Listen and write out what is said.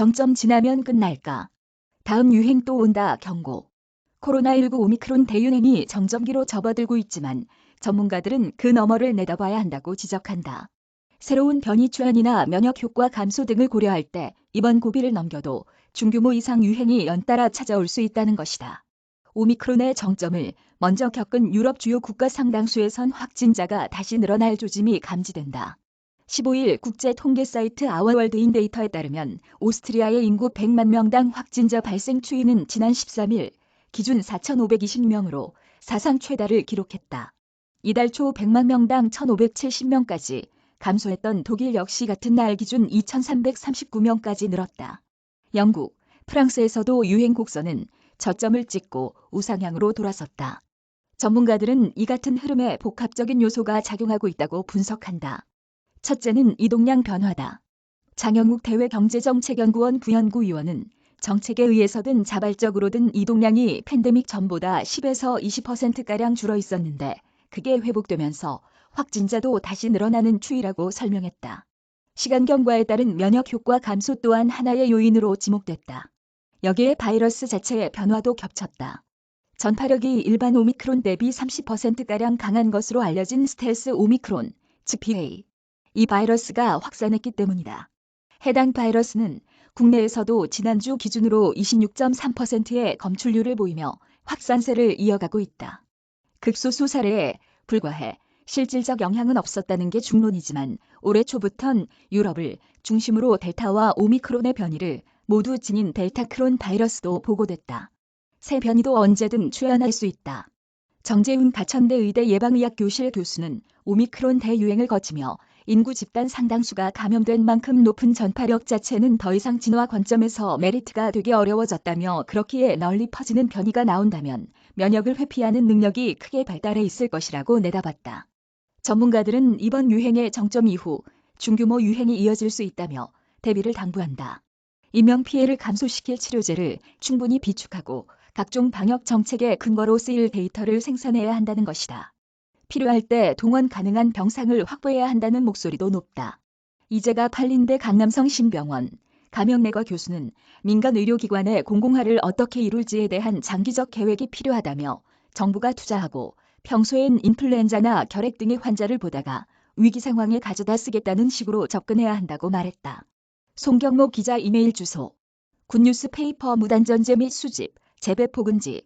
정점 지나면 끝날까? 다음 유행 또 온다 경고. 코로나19 오미크론 대유행이 정점기로 접어들고 있지만 전문가들은 그 너머를 내다봐야 한다고 지적한다. 새로운 변이 추한이나 면역 효과 감소 등을 고려할 때 이번 고비를 넘겨도 중규모 이상 유행이 연달아 찾아올 수 있다는 것이다. 오미크론의 정점을 먼저 겪은 유럽 주요 국가 상당수에선 확진자가 다시 늘어날 조짐이 감지된다. 15일 국제 통계 사이트 아워월드인 데이터에 따르면 오스트리아의 인구 100만 명당 확진자 발생 추이는 지난 13일 기준 4,520명으로 사상 최다를 기록했다. 이달 초 100만 명당 1,570명까지 감소했던 독일 역시 같은 날 기준 2,339명까지 늘었다. 영국, 프랑스에서도 유행 곡선은 저점을 찍고 우상향으로 돌아섰다. 전문가들은 이 같은 흐름에 복합적인 요소가 작용하고 있다고 분석한다. 첫째는 이동량 변화다. 장영욱 대외경제정책연구원 부연구위원은 정책에 의해서든 자발적으로든 이동량이 팬데믹 전보다 10에서 20%가량 줄어 있었는데 그게 회복되면서 확진자도 다시 늘어나는 추이라고 설명했다. 시간 경과에 따른 면역 효과 감소 또한 하나의 요인으로 지목됐다. 여기에 바이러스 자체의 변화도 겹쳤다. 전파력이 일반 오미크론 대비 30%가량 강한 것으로 알려진 스텔스 오미크론, 즉 BA. 이 바이러스가 확산했기 때문이다. 해당 바이러스는 국내에서도 지난주 기준으로 26.3%의 검출률을 보이며 확산세를 이어가고 있다. 극소수 사례에 불과해 실질적 영향은 없었다는 게 중론이지만 올해 초부턴 유럽을 중심으로 델타와 오미크론의 변이를 모두 지닌 델타크론 바이러스도 보고됐다. 새 변이도 언제든 출현할 수 있다. 정재훈 가천대 의대 예방의학 교실 교수는 오미크론 대유행을 거치며 인구 집단 상당수가 감염된 만큼 높은 전파력 자체는 더 이상 진화 관점에서 메리트가 되기 어려워졌다며 그렇기에 널리 퍼지는 변이가 나온다면 면역을 회피하는 능력이 크게 발달해 있을 것이라고 내다봤다. 전문가들은 이번 유행의 정점 이후 중규모 유행이 이어질 수 있다며 대비를 당부한다. 인명 피해를 감소시킬 치료제를 충분히 비축하고 각종 방역 정책의 근거로 쓰일 데이터를 생산해야 한다는 것이다. 필요할 때 동원 가능한 병상을 확보해야 한다는 목소리도 높다. 이제가 팔린대 강남성 신병원 감염내과 교수는 민간 의료기관의 공공화를 어떻게 이룰지에 대한 장기적 계획이 필요하다며 정부가 투자하고 평소엔 인플루엔자나 결핵 등의 환자를 보다가 위기 상황에 가져다 쓰겠다는 식으로 접근해야 한다고 말했다. 송경모 기자 이메일 주소 굿뉴스 페이퍼 무단전제 및 수집, 재배 포근지